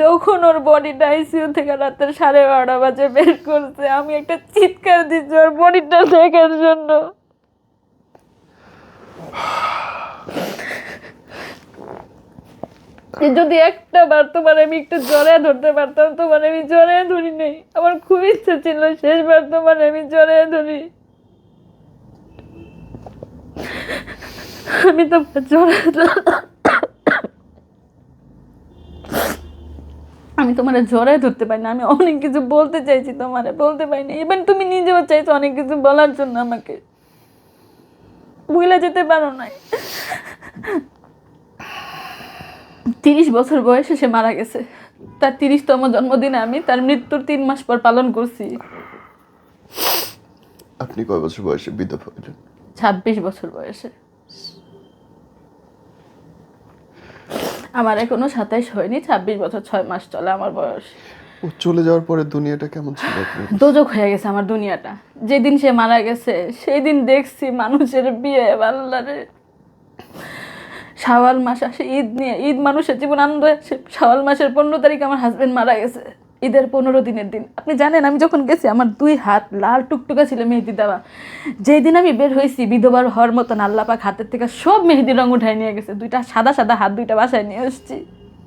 যখন ওর বডিটা আইসিইউ থেকে রাতের সাড়ে বারোটা বাজে বের করছে, আমি একটা চিৎকার দিচ্ছি ওর বডিটা দেখার জন্য। যদি একটা বার তোমার আমি একটু জ্বরে ধরতে পারতাম, তোমার আমি জ্বরে ধরি নাই। আমার খুব ইচ্ছে ছিল শেষবার তোমার আমি জ্বরে ধরি। আমি তো জ্বরে আমি তোমার জ্বরে ধরতে পারি না আমি অনেক কিছু বলতে চাইছি তোমারে বলতে পারি না। ইভেন তুমি নিজেও চাইছো অনেক কিছু বলার জন্য আমাকে। ভুলে যেতে পারো না তিরিশ বছর বয়সে সে মারা গেছে। তার তিরিশতম জন্মদিনে আমি তার মৃত্যুর তিন মাস পর পালন করছি। আপনি কয় বছর বয়সে বিধবা ছাব্বিশ বছর বয়সে। আমার এখনও সাতাইশ হয়নি ছাব্বিশ বছর ছয় মাস চলে আমার বয়স। ও চলে যাওয়ার পরে দুনিয়াটা কেমন ছিল? দোজক হয়ে গেছে আমার দুনিয়াটা। যেদিন সে মারা গেছে সেই দিন দেখছি মানুষের বিয়ে আল্লাহরে শাওয়াল মাস আসে ঈদ নিয়ে ঈদ মানুষের জীবন আনন্দ আসে শাওয়াল মাসের পনেরো তারিখ আমার হাজবেন্ড মারা গেছে। ঈদের পনেরো দিনের দিন। আপনি জানেন, আমি যখন গেছি, আমার দুই হাত লাল টুকটুকা ছিল মেহেদি দেওয়া। যেই দিন আমি বের হয়েছি, বিধবার হওয়ার মতন আল্লাপাক হাতের থেকে সব মেহেদি রং উঠাই নিয়ে গেছে। দুইটা সাদা সাদা হাত দুইটা বাসায় নিয়ে এসেছি